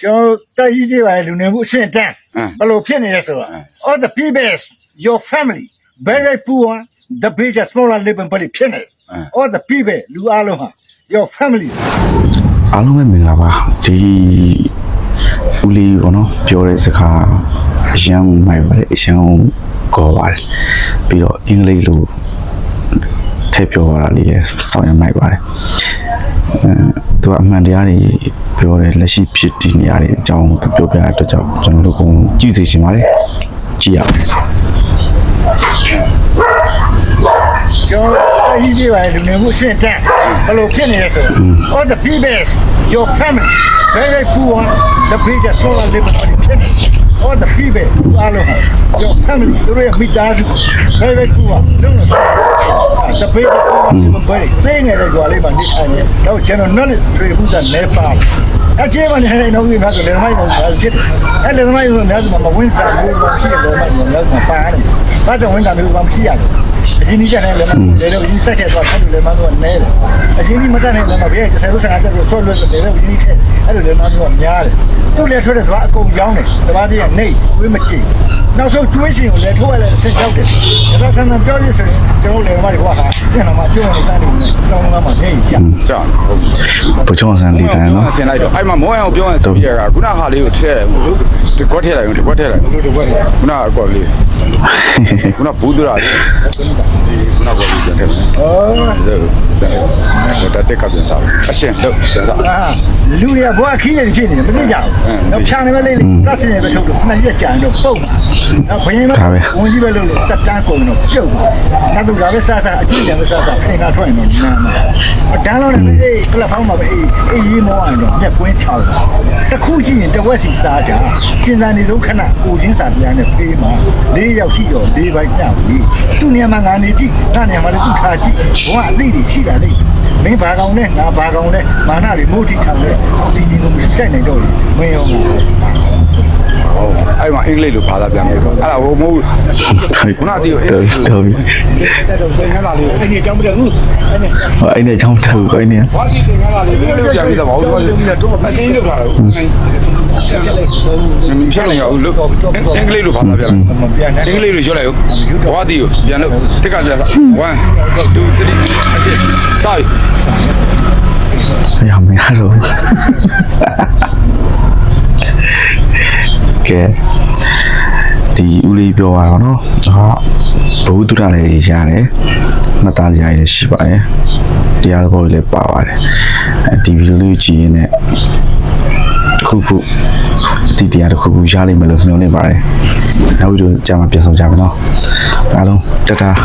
ကျွန်တော်တိုက်ကြီးတွေပါလူနေမှုအဆင့်တန်းအင်းဘယ်လိုဖြစ်နေလဲဆိုတော့ အင်း all the people your family very poor the big smaller living body ဖြစ်နေ အင်း all the people လူအလုံးဟာ your family အားလုံးပဲမင်္ဂလာပါဒီဦးလေးဘောနော်ပြောတဲ့စကားအရန်မိုက်ပါတယ်အရန်ကောပါတယ်ပြီးတော့အင်္ဂလိပ်လိုထည့်ပြောရတာလေးလည်းစောင့်ရမိုက်ပါတယ်အဲသူကအမှန်တရားတွေ ပြောတယ်လက်ရှိဖြစ်တည်နေရတဲ့အကြောင်းသူပြောပြတဲ့အတွက်ကြောင့်ကျွန်တော်တို့ကုန်ကြည့်စေချင်ပါတယ်ကြည့်ရအောင်ကျွန်တော်တိုက်ကြီးတွေပါလူနေမှုအဆင့်တန်းဘယ်လိုဖြစ်နေလဲဆိုတော့ all the people your family very poor the big smaller living body ဖြစ်နေ all the people လူအလုံးဟာ your family သူတို့ရဲ့မိသားစု very poor လုံးလုံးစား the big smaller living body သိငယ်တဲ့ကြွားလေးမှာနေထိုင်နေတော့ကျွန်တော် knowledge တွေဘူးတာနေပါအကျေးမနေနေတော့ဒီမှာဆိုလေမိုင်းတော့ဖြစ်တယ်အဲ့လေမိုင်းဆိုများစုမှာမဝင်းစားဘူးဘာရှိတယ်မိုင်းတော့များစုမှာပါတယ်ဘာကြောင့်ဝင်းတာမျိုးဘာမရှိရလဲအရင်ကြီးကလည်းလည်းလေတော့ဒီစက်ခဲ့သွားတယ်လေမတော့နဲတယ်အရင်ကြီးမတတ်နိုင်လည်းမဘေးဆယ်လို့ဆရာတက်လို့ဆော့လို့လေတော့ဒီထဲအဲ့လိုလေမတော့များတယ်သူ့လေထွက်တဲ့စဘာအကုန်ကြောင်းတယ်စဘာကြီးကနေဝေးမကြည့် နောက်ဆုံးကျွေးရှင်ကိုလေထိုးရလဲဆက်ကြောက်တယ်ဒါကဆန်းပြောရဆိုရင်ကျွန်တော်လေမတွေဟောတာပြန်လာမှပြုံးနေတာနေတောင်းလာမှနေရကြောက်ဟုတ်ပြီဘုချောင်းဆန်ဒီတန်နော်ဆင်လိုက်တော့အဲ့မှာမောအောင်ပြောရင်ဆိုပြရတာခုနဟာလေးကိုထည့်တယ်ဒီကွက်ထည့်လိုက်ဒီကွက်ထည့်လိုက်လို့တော့ဘယ်ခုနအကောလေးခုနဘူးဒရာလေးခုနကောလေးပြန်ထည့်မယ် ဩဒါတက်တက်ပြန်စားအရှင်တော့ပြန်စားအာလူတွေကဘွားခီးနေဖြစ်နေတယ်မသိကြဘူးတော့ဖြာနေပဲလေးလေးကတ်စနေပဲထုတ်တော့မှန်ရက်ကြံတော့ပုတ်ပါတော့ဘင်းမဝင်ကြီးပဲလို့တက်တန်းကုန်တော့ပြုတ်ပါနောက်တော့ဒါပဲစားစားအကြည့်တယ်ပဲစားစားခင်ဗျာထွက်နေတော့နားမှာအတန်းလုံးလည်းအေးကလပ်ဖောင်းမှာပဲအေးအေးရေးမောအောင်တော့မျက်ကွင်းချောက်တခုကြည့်ရင်တဝက်စီစားကြစဉ်းစားနေဆုံးခဏကိုချင်းစာပြားနဲ့ဖေးမှာ၄ယောက်ရှိတော့၄ဘိုက်ညပြီသူ့နေရာမှာငါနေကြည့်ငါနေရာမှာလည်းသူ့ထားကြည့်ဘဝအသိတွေရှိတာလေမင်းဘာကောင်လဲငါဘာကောင်လဲမာနတွေမို့ထိထောင်လဲဒီဒီကိုမရှိနိုင်တော့မင်းရောငါဟုတ်အဲ့မှာအင်္ဂလိပ်လိုဘာသာပြန်မယ်ဆိုအဲ့ဒါဟိုမဟုတ်ခုနကဒီကိုတော်ပြီတော်ပြီတဲ့တော့သင်္ကန်းလာလေးအဲ့ဒီကြောင့်မတဘူးအဲ့ဒီဟောအဲ့နဲ့ချောင်းတူကိုင်းနေဘာကြီးတင်ရတာလေဒီလိုပြန်ပြီးတော့ဘာလို့အစင်းလောက်တာလဲမဖြစ်နိုင်ဘူးလို့အင်္ဂလိပ်လိုဘာသာပြန်မပြန်နဲ့အင်္ဂလိပ်လိုပြောလိုက်ဦးဘာတီကိုပြန်လို့တက်ကပြန်1 2 3 တော့ကဲဒီဦးလေးပြောပါတော့နော်ဟာဘဝတုဒ္ဒလည်းရတယ်မှတ်သားစရာတွေရှိပါတယ်တရားသဘောတွေလည်းပါပါတယ်အဲဒီဗီဒီယိုလေးကိုကြည့်ရင်းနဲ့တစ်ခုခုဒီတရားတစ်ခုခုရလိမ့်မယ်လို့မျှော်လင့်ပါတယ်နောက်ဗီဒီယိုကြာမှပြန်ဆောင်ကြမယ်နော်အားလုံးတတား